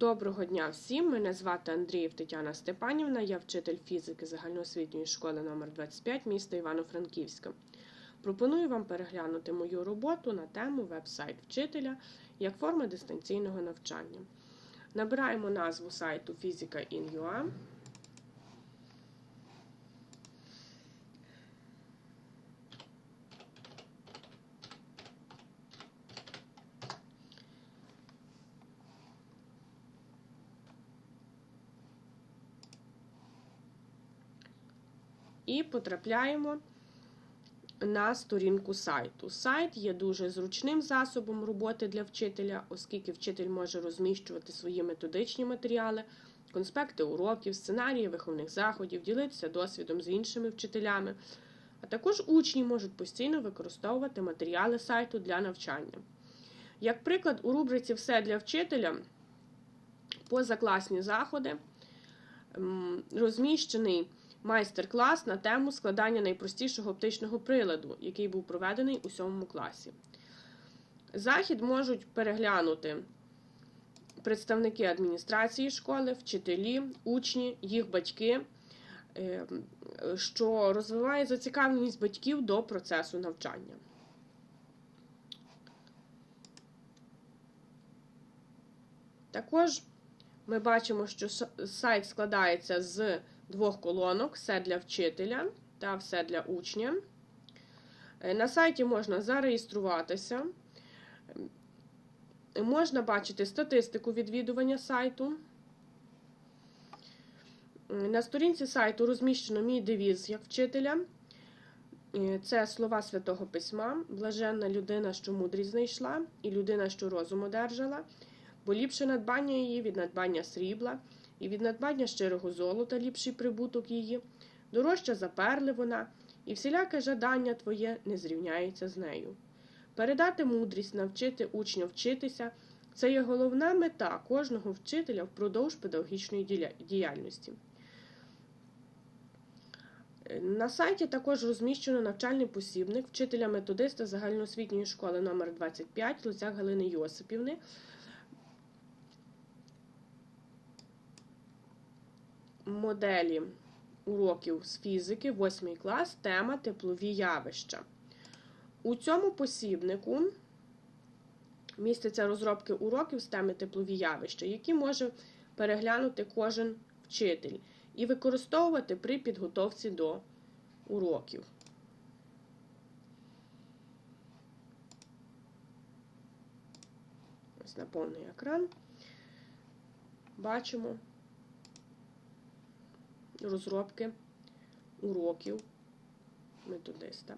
Доброго дня всім! Мене звати Андріїв Тетяна Степанівна, я вчитель фізики загальноосвітньої школи номер 25 міста Івано-Франківська. Пропоную вам переглянути мою роботу на тему веб-сайт вчителя як форма дистанційного навчання. Набираємо назву сайту Fizika.in.ua. і потрапляємо на сторінку сайту. Сайт є дуже зручним засобом роботи для вчителя, оскільки вчитель може розміщувати свої методичні матеріали, конспекти уроків, сценарії виховних заходів, ділитися досвідом з іншими вчителями. А також учні можуть постійно використовувати матеріали сайту для навчання. Як приклад, у рубриці Все для вчителя позакласні заходи розміщений майстер-клас на тему складання найпростішого оптичного приладу, який був проведений у 7 класі. Захід можуть переглянути представники адміністрації школи, вчителі, учні, їх батьки, е, що розвиває зацікавленість батьків до процесу навчання. Також ми бачимо, що сайт складається з двох колонок: все для вчителя та все для учня. Е, на сайті можна зареєструватися, можна бачити статистику відвідування сайту. На сторінці сайту розміщено мій девіз як вчителя. Е, це слова Святого Письма, блаженна людина, що мудрість знайшла, і людина, що розум одержала, бо ліпше надбання її від надбання срібла і від надбання щирого золота ліпший прибуток її, дорожча за перли вона, і всіляке жадання твоє не зрівняється з нею. Передати мудрість, навчити учня вчитися це є головна мета кожного вчителя впродовж педагогічної діяльності. На сайті також розміщено навчальний посібник вчителя-методиста загальноосвітньої школи номер 25 Луцяк Галини Йосипівни. Моделі уроків з фізики, 8 клас, тема теплові явища. У цьому посібнику містяться розробки уроків з теми теплові явища, які може переглянути кожен вчитель і використовувати при підготовці до уроків. Ось на повний екран. Бачимо розробки уроків методиста.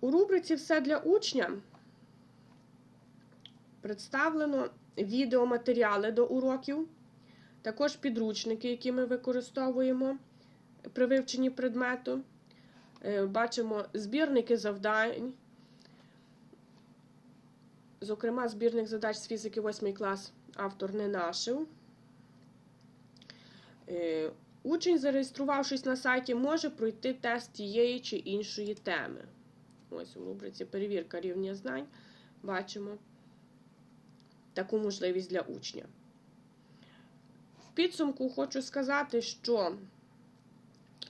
У рубриці Все для учня представлено відеоматеріали до уроків, також підручники, які ми використовуємо при вивченні предмету. Е, бачимо збірники завдань, зокрема, збірник задач з фізики 8 клас автор не нашив. Е, учень, зареєструвавшись на сайті, може пройти тест тієї чи іншої теми. Ось у рубриці Перевірка рівня знань бачимо таку можливість для учня. В підсумку хочу сказати, що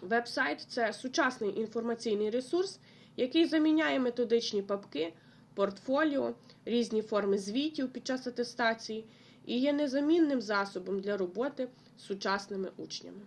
веб-сайт це сучасний інформаційний ресурс, який заміняє методичні папки, портфоліо, різні форми звітів під час атестації і є незамінним засобом для роботи з сучасними учнями.